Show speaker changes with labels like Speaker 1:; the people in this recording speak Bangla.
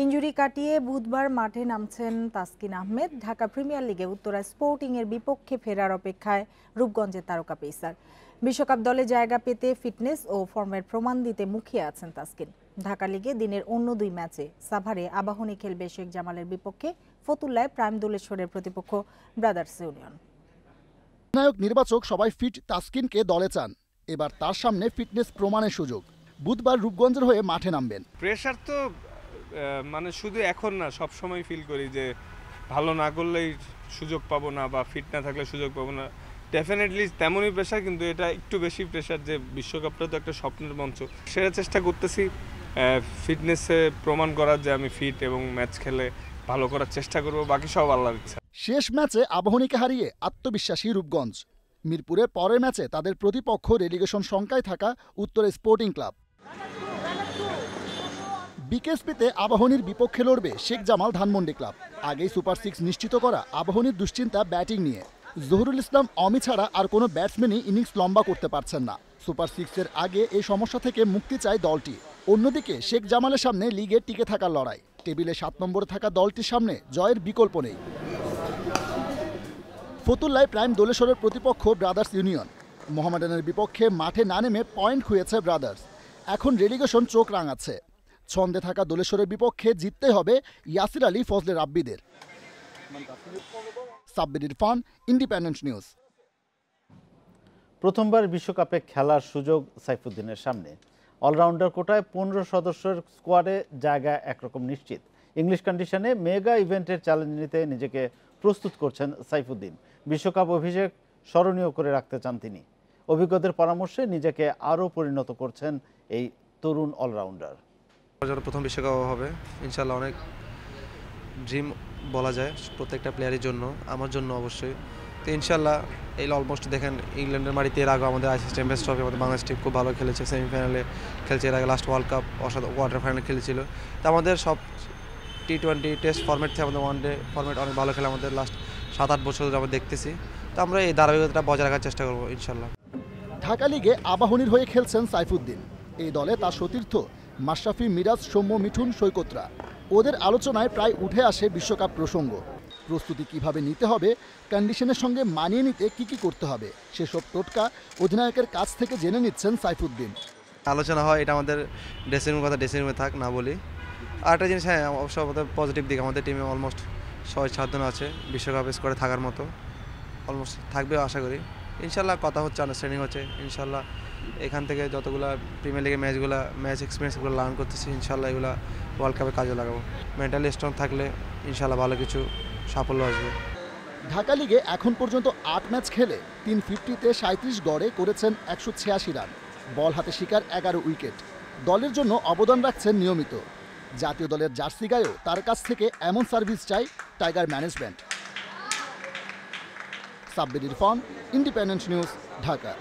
Speaker 1: ইঞ্জুরি কাটিয়ে বুধবার মাঠে নামছেন তাসকিন আহমেদ। ঢাকা প্রিমিয়ার লিগে উত্তরা স্পোর্টিং এর বিপক্ষে ফেরার অপেক্ষায় রূপগঞ্জের তারকা পেসার। বিশ্বকাপ দলে জায়গা পেতে ফিটনেস ও ফর্মের প্রমাণ দিতে মুখিয়ে আছেন তাসকিন। ঢাকা লিগে দিনের অন্য দুই ম্যাচে সাভারে আবাহনী খেলবে শেখ জামালের বিপক্ষে ফতুল্লায় প্রাইম দোলেশ্বরের প্রতিপক্ষ ব্রাদার্স ইউনিয়ন।
Speaker 2: নায়ক নির্বাচক সবাই ফিট তাসকিনকে দলে চান। এবার তার সামনে ফিটনেস প্রমাণের সুযোগ। বুধবার রূপগঞ্জের হয়ে মাঠে নামবেন।
Speaker 3: প্রেশার তো মানে শুধু এখন না সব সময় ফিল করি যে ভালো না করলেই সুযোগ পাবো না বা ফিট না থাকলে সুযোগ পাবো না। ডেফিনেটলি তেমনই প্রেশার কিন্তু এটা একটু বেশি প্রেশার যে বিশ্বকাপটা তো একটা স্বপ্নের মঞ্চ। সেটা চেষ্টা করতেছি ফিটনেসে প্রমাণ করার যে আমি ফিট এবং ম্যাচ খেলে ভালো করার চেষ্টা করব, বাকি সব আল্লাহর ইচ্ছা।
Speaker 2: শেষ ম্যাচে আবাহনীকে হারিয়ে আত্মবিশ্বাসী রূপগঞ্জ। মিরপুরে পরের ম্যাচে তাদের প্রতিপক্ষ রেলিগেশন শঙ্কায় থাকা উত্তর স্পোর্টিং ক্লাব বিকেএসপিতে আবাহনীর বিপক্ষে লড়বে শেখ জামাল ধানমন্ডি ক্লাব। আগেই সুপার সিক্স নিশ্চিত করা আবাহনীর দুশ্চিন্তা ব্যাটিং নিয়ে। জহুরুল ইসলাম অমি ছাড়া আর কোনো ব্যাটসম্যানই ইনিংস লম্বা করতে পারছেন না। সুপার সিক্সের আগে এই সমস্যা থেকে মুক্তি চায় দলটি। অন্যদিকে শেখ জামালের সামনে লিগে টিকে থাকার লড়াই। টেবিলে সাত নম্বরে থাকা দলটির সামনে জয়ের বিকল্প নেই। ফতুল্লায় প্রাইম দোলেশ্বরের প্রতিপক্ষ ব্রাদার্স ইউনিয়ন। মোহামেডানের বিপক্ষে মাঠে না নেমে পয়েন্ট খুঁয়েছে ব্রাদার্স। এখন রেলিগেশন চোখ রাঙাচ্ছে। ছন্দে থাকা দোলেশ্বরের বিপক্ষে জিততে হবে ইয়াসির আলী ফজলে রাব্বিদের। সাব্বির ইরফান ইন্ডিপেন্ডেন্ট নিউজ
Speaker 4: প্রথমবার বিশ্বকাপে খেলার সুযোগ সাইফুদ্দিনের সামনে। অলরাউন্ডার কোটায় পনেরো সদস্যের স্কোয়াডে জায়গা একরকম নিশ্চিত। ইংলিশ কন্ডিশনে মেগা ইভেন্টের চ্যালেঞ্জ নিতে নিজেকে প্রস্তুত করছেন সাইফুদ্দিন। বিশ্বকাপ অভিষেক স্মরণীয় করে রাখতে চান তিনি। অভিজ্ঞদের পরামর্শে নিজেকে আরও পরিণত করছেন এই তরুণ অলরাউন্ডার।
Speaker 5: যেন প্রথম বিশ্বকাপ হবে ইনশাল্লাহ অনেক ড্রিম বলা যায় প্রত্যেকটা প্লেয়ারের জন্য, আমার জন্য অবশ্যই। তো ইনশাল্লাহ এই অলমোস্ট দেখেন ইংল্যান্ডের মাটিতে এর আগে আমাদের আইসিসি চ্যাম্পিয়ন্স ট্রফি, আমাদের বাংলাদেশ টিম খুব ভালো খেলেছে সেমিফাইনালে খেলছে, এর আগে লাস্ট ওয়ার্ল্ড কাপ অসাধ কোয়ার্টার ফাইনাল খেলেছিল। তো আমাদের সব টি টোয়েন্টি টেস্ট ফর্মেট থেকে আমাদের ওয়ান ডে ফর্মেট অনেক ভালো খেলে আমাদের লাস্ট সাত আট বছর ধরে আমরা দেখতেছি। তো আমরা এই ধারাবাহিকতাটা বজায় রাখার চেষ্টা করব ইনশাল্লাহ
Speaker 2: ঢাকা লিগে আবাহনীর হয়ে খেলছেন সাইফুদ্দিন। এই দলে তার সতীর্থ মাশরাফি, মিরাজ, সৌম্য, মিঠুন, সৈকতরা। ওদের আলোচনায় প্রায় উঠে আসে বিশ্বকাপ প্রসঙ্গ। প্রস্তুতি কীভাবে নিতে হবে কন্ডিশনের সঙ্গে মানিয়ে নিতে কি কি করতে হবে, সেসব টোটকা অধিনায়কের কাছ থেকে জেনে নিচ্ছেন সাইফুদ্দিন।
Speaker 5: আলোচনা হয়, এটা আমাদের ড্রেসিং রুম কথা ড্রেসিং রুমে থাক, না বলি। আর একটা জিনিস হ্যাঁ অবশ্য পজিটিভ দিক, আমাদের টিমে অলমোস্ট ছয় সাতজন আছে বিশ্বকাপ স্কোয়াডে থাকার মতো। অলমোস্ট থাকবে আশা করি। ইনশাল্লাহ কথা হচ্ছে আন্ডারস্ট্যান্ডিং হচ্ছে। ইনশাল্লাহ এখান থেকে যতগুলো প্রিমিয়ার লিগের ম্যাচগুলো ম্যাচ এক্সপিরিয়েন্সগুলো লার্ন করতেছি, ইনশাল্লাহ এগুলো ওয়ার্ল্ড কাপে কাজে লাগাবো। মেন্টালি স্ট্রং থাকলে ইনশাল্লাহ ভালো কিছু সাফল্য আসবে।
Speaker 2: ঢাকা লিগে এখন পর্যন্ত আট ম্যাচ খেলে তিন ফিফটিতে সাঁত্রিশ গড়ে করেছেন একশো ছিয়াশি রান বল হাতে শিকার এগারো উইকেট দলের জন্য অবদান রাখছেন নিয়মিত। জাতীয় দলের জার্সি গায়েও তার কাছ থেকে এমন সার্ভিস চাই tiger management Sabbir Irfan independent news Dhaka.